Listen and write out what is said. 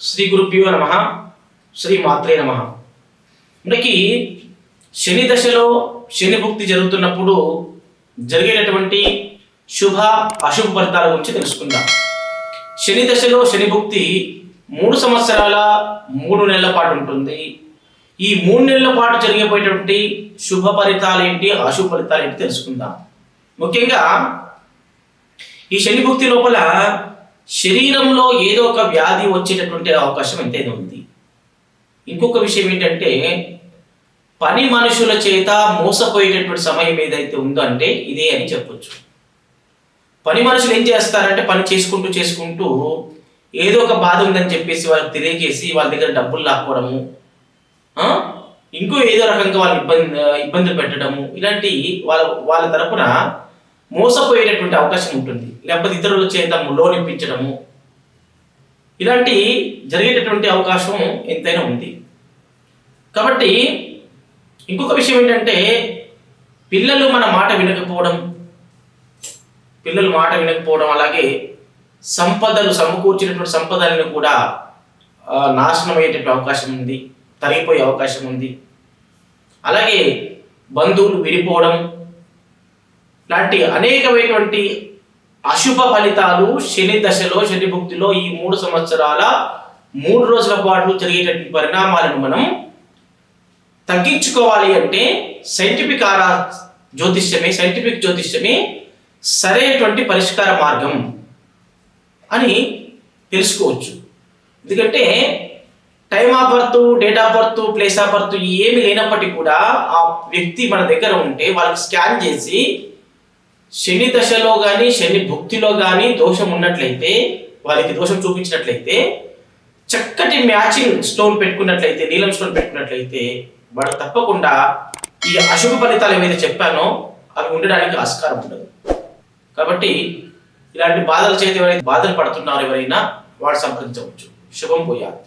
శ్రీ గురుభ్యో నమ శ్రీ మాత్రే నమ. మనకి శని దశలో శని భుక్తి జరుగుతున్నప్పుడు జరిగేటటువంటి శుభ అశుభ ఫలితాల గురించి తెలుసుకుందాం. శని దశలో శని భుక్తి మూడు సంవత్సరాల మూడు నెలల పాటు ఉంటుంది. ఈ మూడు నెలల పాటు జరిగిపోయేటువంటి శుభ ఫలితాలు ఏంటి అశుభ ఫలితాలు ఏంటి తెలుసుకుందాం. ముఖ్యంగా ఈ శని భుక్తి లోపల శరీరంలో ఏదో ఒక వ్యాధి వచ్చేటటువంటి అవకాశం ఎంతైనా ఉంది. ఇంకొక విషయం ఏంటంటే పని మనుషుల చేత మోసపోయేటటువంటి సమయం ఏదైతే ఉందో అంటే ఇదే అని చెప్పొచ్చు. పని మనుషులు ఏం చేస్తారంటే పని చేసుకుంటూ చేసుకుంటూ ఏదో ఒక బాధ ఉందని చెప్పేసి వాళ్ళకి తెలియజేసి వాళ్ళ దగ్గర డబ్బులు లాక్కోవడము ఇంకో ఏదో రకంగా వాళ్ళు ఇబ్బంది ఇబ్బందులు పెట్టడము ఇలాంటి వాళ్ళ వాళ్ళ తరపున మోసపోయేటటువంటి అవకాశం ఉంటుంది. లేకపోతే ఇతరుల చేత లోన్ ఇప్పించడము ఇలాంటి జరిగేటటువంటి అవకాశం ఎంతైనా ఉంది. కాబట్టి ఇంకొక విషయం ఏంటంటే పిల్లలు మన మాట వినకపోవడం పిల్లలు మాట వినకపోవడం అలాగే సంపదలు సమకూర్చినటువంటి సంపదలను కూడా నాశనం అయ్యేటటువంటి అవకాశం ఉంది తరిగిపోయే అవకాశం ఉంది. అలాగే బంధువులు విడిపోవడం లాంటి అనేకమైనటువంటి అశుభ ఫలితాలు శని దశలో శని భుక్తిలో ఈ మూడు సంవత్సరాల మూడు రోజుల పాటు జరిగేటటువంటి పరిణామాలను మనం తగ్గించుకోవాలి అంటే సైంటిఫిక్ ఆరా జ్యోతిష్యమే సైంటిఫిక్ జ్యోతిష్యమే సరైనటువంటి పరిష్కార మార్గం అని తెలుసుకోవచ్చు. ఎందుకంటే time of birth date of birth place of birth ఏమి లేనప్పటికీ కూడా ఆ వ్యక్తి మన దగ్గర ఉంటే వాళ్ళకి స్కాన్ చేసి శని దశలో కానీ శని భుక్తిలో కానీ దోషం ఉన్నట్లయితే వాళ్ళకి దోషం చూపించినట్లయితే చక్కటి మ్యాచింగ్ స్టోన్ పెట్టుకున్నట్లయితే నీలం స్టోన్ పెట్టుకున్నట్లయితే వాడు తప్పకుండా ఈ అశుభ ఫలితాలు ఏవైతే చెప్పానో అవి ఉండడానికి ఆస్కారం ఉండదు. కాబట్టి ఇలాంటి బాధల చేతి ఎవరైతే బాధలు పడుతున్నారో ఎవరైనా వాడు సంప్రదించవచ్చు. శుభం పోయాలి